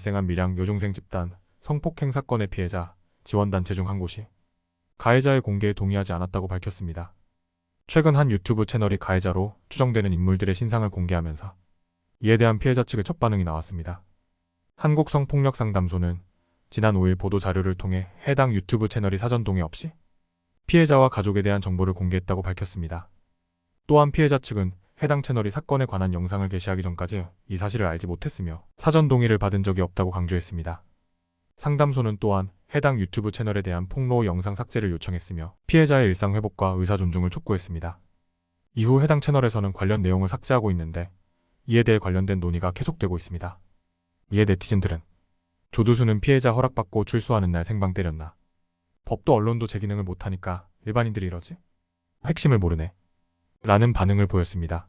발생한 밀양 여중생 집단 성폭행 사건의 피해자 지원단체 중 한 곳이 가해자의 공개에 동의하지 않았다고 밝혔습니다. 최근 한 유튜브 채널이 가해자로 추정되는 인물들의 신상을 공개하면서 이에 대한 피해자 측의 첫 반응이 나왔습니다. 한국성폭력상담소는 지난 5일 보도 자료를 통해 해당 유튜브 채널이 사전 동의 없이 피해자와 가족에 대한 정보를 공개했다고 밝혔습니다. 또한 피해자 측은 해당 채널이 사건에 관한 영상을 게시하기 전까지 이 사실을 알지 못했으며 사전 동의를 받은 적이 없다고 강조했습니다. 상담소는 또한 해당 유튜브 채널에 대한 폭로 영상 삭제를 요청했으며 피해자의 일상 회복과 의사 존중을 촉구했습니다. 이후 해당 채널에서는 관련 내용을 삭제하고 있는데 이에 대해 관련된 논의가 계속되고 있습니다. 이에 네티즌들은 조두수는 피해자 허락받고 출소하는 날 생방 때렸나. 법도 언론도 제 기능을 못하니까 일반인들이 이러지? 핵심을 모르네. 라는 반응을 보였습니다.